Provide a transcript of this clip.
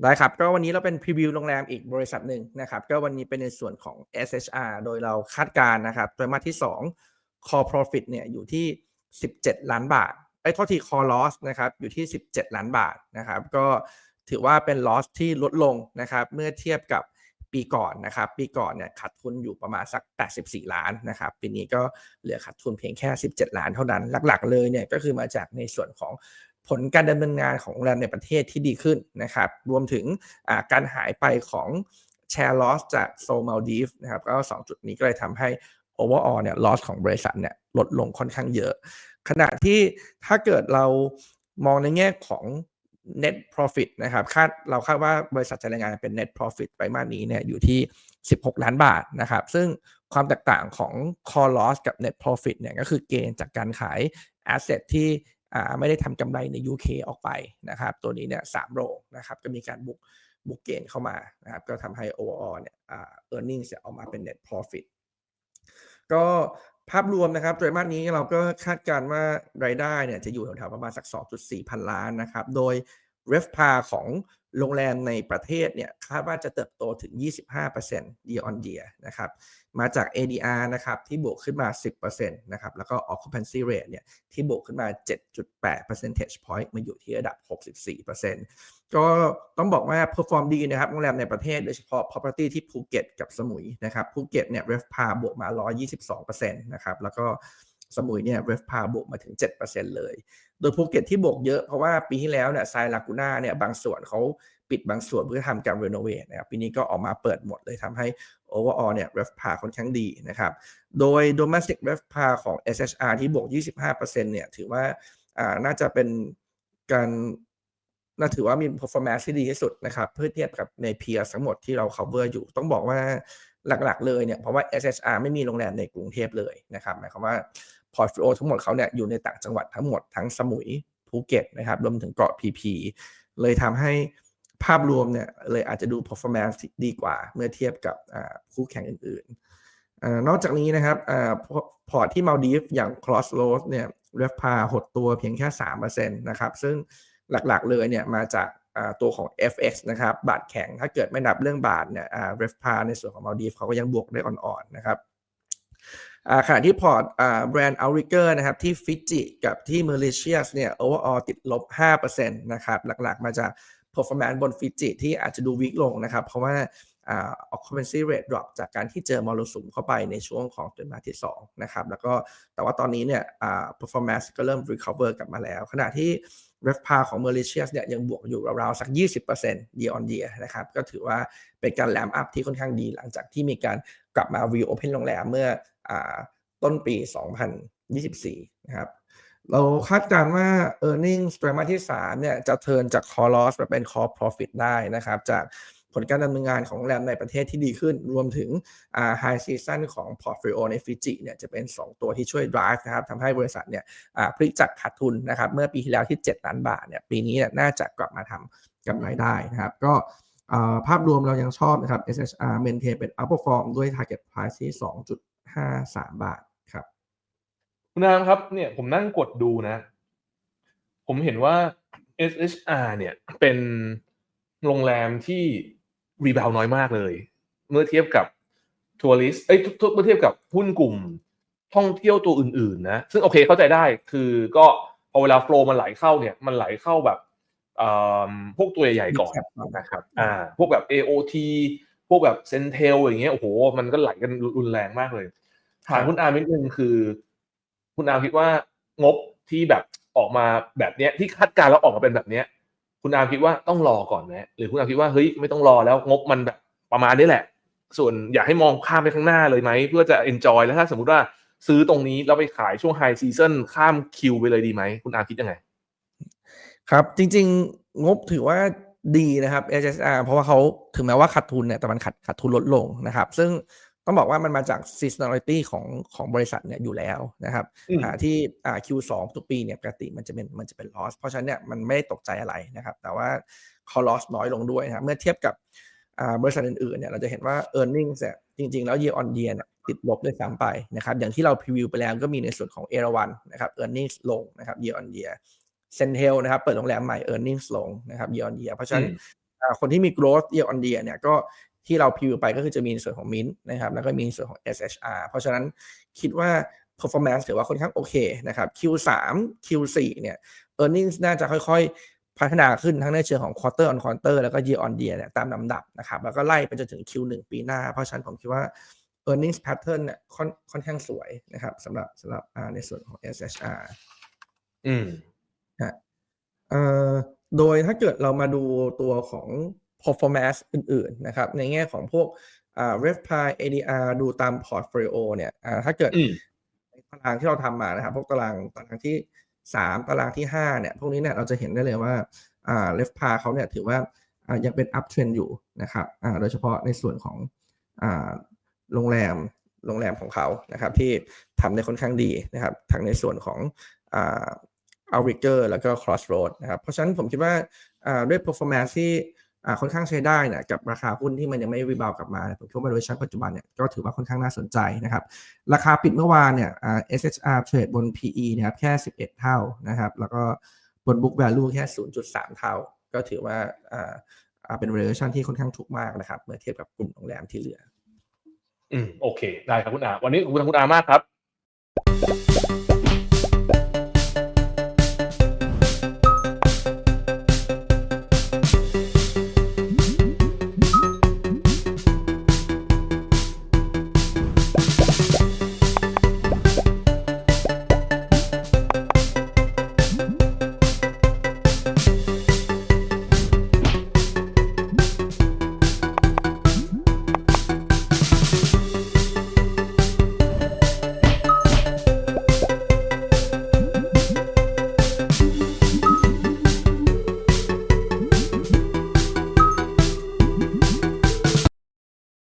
ได้ครับ ก็วันนี้เราเป็นพรีวิวโรงแรมอีกบริษัทหนึ่งนะครับ ก็วันนี้เป็นในส่วนของ SHR โดยเราคาดการณ์นะครับไตรมาสที่ 2 core profit เนี่ยอยู่ที่ 17 ล้านบาทไอ้ยโทษที core loss นะครับอยู่ที่ 17 ล้านบาทนะครับ ก็ถือว่าเป็น loss ที่ลดลงนะครับเมื่อเทียบกับปีก่อนนะครับ ปีก่อนเนี่ยขาดทุนอยู่ประมาณสัก 84 ล้านนะครับปีนี้ก็เหลือขาดทุนเพียงแค่ 17 ล้านเท่านั้น หลัก ๆ เลยเนี่ยก็คือมาจากในส่วนของ ผลการดำเนินงานของโรงแรมในประเทศที่ดีขึ้นนะครับ รวมถึงการหายไปของแชร์ลอสจากโซมาลดีฟนะครับก็2จุดนี้ก็เลยทำให้ overall เนี่ย loss ของบริษัทเนี่ยลดลงค่อนข้างเยอะ ขณะที่ถ้าเกิดเรามองในแง่ของ net profit นะครับคาดเราคาดว่าบริษัทจะรายงานเป็น net profit ไปมานี้เนี่ยอยู่ที่ 16 ล้านบาทนะครับ ซึ่งความแตกต่างของ core loss กับ net profit เนี่ยก็คือเกณฑ์จากการขาย asset ที่ ไม่ได้ทำกำไรใน UK ออกไปนะครับ ตัวนี้เนี่ยสามโรงนะครับก็มีการบุกบุกเกณฑ์เข้ามานะครับก็ทำให้ overall เนี่ยเออร์เน็งจะออกมาเป็น net profit ก็ภาพรวมนะครับไตรมาสนี้เราก็คาดการณ์ว่ารายได้เนี่ยจะอยู่แถวๆประมาณสัก 2.4 พันล้านนะครับ โดย r e f p a ของโรงแรมในประเทศเนี่ยคาดว่าจะเติบโตถึง 25% year on year นะครับ มาจาก ADR นะครับที่บวกขึ้นมา 10%นะครับ แล้วก็ occupancy rate เนี่ยที่บวกขึ้นมา 7.8 percentage point มาอยู่ที่ระดับ 64%ก็ต้องบอกว่า perform ดีนะครับ โรงแรมในประเทศโดยเฉพาะ property ที่ภูเก็ตกับสมุยนะครับ ภูเก็ตเนี่ย RevPAR บวกมา 122%นะครับ แล้วก็สมุยเนี่ย RevPAR บวกมาถึง 7%เลย โดยภูเก็ตที่บวกเยอะเพราะว่าปีที่แล้วเนี่ยไซลากูน่าเนี่ยบางส่วนเขาปิดบางส่วนเพื่อทำการรีโนเวทนะครับปีนี้ก็ออกมาเปิดหมดเลยทำให้ overall เนี่ย RevPAR ค่อนข้างดีนะครับ โดย domestic RevPAR ของ SHR ที่บวก 25%เนี่ยถือว่าน่าจะเป็นการน่าถือว่ามี performance ที่ดีที่สุดนะครับ เพื่อเทียบกับใน peer ทั้งหมดที่เรา cover อยู่ ต้องบอกว่าหลักๆเลยเนี่ยเพราะว่า SHR ไม่มีโรงแรมในกรุงเทพเลยนะครับหมายความว่า portfolio ทั้งหมดเขาเนี่ยอยู่ในต่างจังหวัดทั้งหมดทั้งสมุยภูเก็ตนะครับรวมถึงเกาะพีพีเลยทำให้ภาพรวมเนี่ยเลยอาจจะดู performance ดีกว่าเมื่อเทียบกับคู่แข่งอื่นๆ นอกจากนี้นะครับพอร์ตที่มาดีฟอย่าง cross road เนี่ยเรฟพาหดตัวเพียงแค่ 3%นะครับ ซึ่งหลักๆเลยเนี่ยมาจากตัวของ FX นะครับบาทแข็งถ้าเกิดไม่นับเรื่องบาทเนี่ยเรฟพาในส่วนของมาดีฟเขาก็ยังบวกได้อ่อนๆนะครับ ขณะที่พอร์ตแบรนด์อัลริเกอร์นะครับที่ฟิจิกับที่เมริเชียสเนี่ยโอเวอร์ออติดลบ 5%นะครับหลักๆ มาจาก performance บนฟิจิที่อาจจะดูวิกลงนะครับ เพราะว่า occupancy rate drop จากการที่เจอมรสุมเข้าไปในช่วงของเดือนมาที่2นะครับแล้วก็แต่ว่าตอนนี้เนี่ย performance ก็เริ่ม recover กลับมาแล้ว ขณะที่ RevPAR ของ Mauritius เนี่ยยังบวกอยู่ราวๆสัก 20% year on year นะครับก็ถือว่าเป็นการแลมอัพที่ค่อนข้างดีหลังจากที่มีการกลับมา reopen โรงแรมเมื่อต้นปี 2024 นะครับเราคาดการณ์ว่า e a r n i n g ไตรมาสที่3เนี่ยจะเทินจาก core loss มาเป็น core profit ได้นะครับจาก ผลการดำเนินงานของโรงแรมในประเทศที่ดีขึ้น รวมถึง high season ของ portfolio ในฟิจิเนี่ยจะเป็น 2 ตัวที่ช่วย drive นะครับทำให้บริษัทเนี่ยพลิกจากขาดทุนนะครับเมื่อปีที่แล้วที่ 7 ล้านบาทเนี่ยปีนี้น่าจะกลับมาทำกำไรได้นะครับก็ภาพรวมเรายังชอบนะครับ SHR maintain เป็น outperform ด้วย target price ที่ 2.53 บาทครับคุณนามครับเนี่ยผมนั่งกดดูนะ ผมเห็นว่า SHR เนี่ยเป็นโรงแรมที่ รีบาวน้อยมากเลย เมื่อเทียบกับทัวริสเอ้ยเมื่อเทียบกับหุ้นกลุ่มท่องเที่ยวตัวอื่นๆนะซึ่งโอเคเข้าใจได้คือก็พอเวลาโฟล์มันไหลเข้าเนี่ยมันไหลเข้าแบบพวกตัวใหญ่ๆก่อนนะครับอ่าพวกแบบ AOT พวกแบบเซนเทลอย่างเงี้ยโอ้โห มันก็ไหลกันรุนแรงมากเลยถามคุณอาร์มิดนึงคือ คุณอาร์คิดว่างบที่แบบออกมาแบบเนี้ยที่คาดการแล้วออกมาเป็นแบบเนี้ย คุณอาคิดว่าต้องรอก่อนไหมหรือคุณอาคิดว่าเฮ้ยไม่ต้องรอแล้วงบมันแบบประมาณนี้แหละ ส่วนอยากให้มองข้ามไปข้างหน้าเลยไหมเพื่อจะ enjoy แล้วถ้าสมมุติว่าซื้อตรงนี้แล้วไปขายช่วงไฮซีซันข้ามคิวไปเลยดีไหมคุณอาคิดยังไง ครับจริง ๆ งบถือว่าดีนะครับ HSR เพราะว่าเขาถึงแม้ว่าขาดทุนเนี่ยแต่มันขาดขาดทุนลดลงนะครับ ซึ่ง ต้องบอกว่ามันมาจาก seasonality ของของบริษัทเนี่ยอยู่แล้วนะครับอ่าที่อ่า Q2 ทุกปีเนี่ยปกติมันจะเป็นมันจะเป็น loss เพราะฉะนั้นเนี่ยมันไม่ได้ตกใจอะไรนะครับ แต่ว่าเขา loss น้อยลงด้วยนะครับเมื่อเทียบกับอ่าบริษัทอื่นๆเนี่ยเราจะเห็นว่า earnings เนี่ยจริง ๆ แล้ว year on year เนี่ยติดลบด้วยซ้ำไปนะครับ อย่างที่เราพรีวิวไปแล้วก็มีในส่วนของเอราวันนะครับ earnings ลงนะครับ year on year เซนเทลนะครับเปิดโรงแรมใหม่ earnings ลงนะครับ year on year เพราะฉะนั้นอ่าคนที่มี growth year on year เนี่ยก็ ที่เราพิวไปก็คือจะมีในส่วนของ Mint นะครับแล้วก็มีในส่วนของ SHR เพราะฉะนั้นคิดว่า performance ถือว่าค่อนข้างโอเคนะครับ Q3 Q4 เนี่ย earnings น่าจะค่อยๆ พัฒนาขึ้นทั้งในเชิงของ quarter on quarter แล้วก็ year on year เนี่ยตามลำดับนะครับ แล้วก็ไล่ไปจนถึง Q1 ปีหน้า เพราะฉะนั้นผมคิดว่า earnings pattern เนี่ยค่อนค่อนข้างสวยนะครับสำหรับสำหรับอ่าในส่วนของ SHR อืมเอ่อโดยถ้าเกิดเรามาดูตัวของ performance อื่นๆนะครับในแง่ของพวกอ่า rev p i ADR ดูตาม portfolio เนี่ยอ่าถ้าเกิดอืมในตารางที่เราทำมานะครับ พวกตารางตารางที่ 3 ตารางที่ 5 เนี่ย พวกนี้เนี่ยเราจะเห็นได้เลยว่าอ่า rev p i เขาเนี่ยถือว่าอ่ายังเป็น up trend อยู่นะครับอ่าโดยเฉพาะในส่วนของอ่าโรงแรมโรงแรมของเขานะครับ ที่ทำได้ค่อนข้างดีนะครับทั้งในส่วนของอ่า o u t r i g g e r แล้วก็ Crossroad นะครับเพราะฉะนั้นผมคิดว่าอ่าด้วย performance ที่อ่า ค่อนข้างใช้ได้เนี่ยกับราคาหุ้นที่มันยังไม่รีบาวกลับมาผมคิดว่า valuation ปัจจุบันเนี่ยก็ถือว่าค่อนข้างน่าสนใจนะครับ ราคาปิดเมื่อวานเนี่ยอ่า SHR เทรดบน PE นะครับแค่ 11 เท่านะครับ แล้วก็บน book value แค่ 0.3 เท่า ก็ถือว่าอ่าอ่าเป็น valuation ที่ค่อนข้างถูกมากนะครับ เมื่อเทียบกับกลุ่มโรงแรมที่เหลือ อืมโอเค ได้ครับคุณอา วันนี้ขอบคุณคุณอามากครับ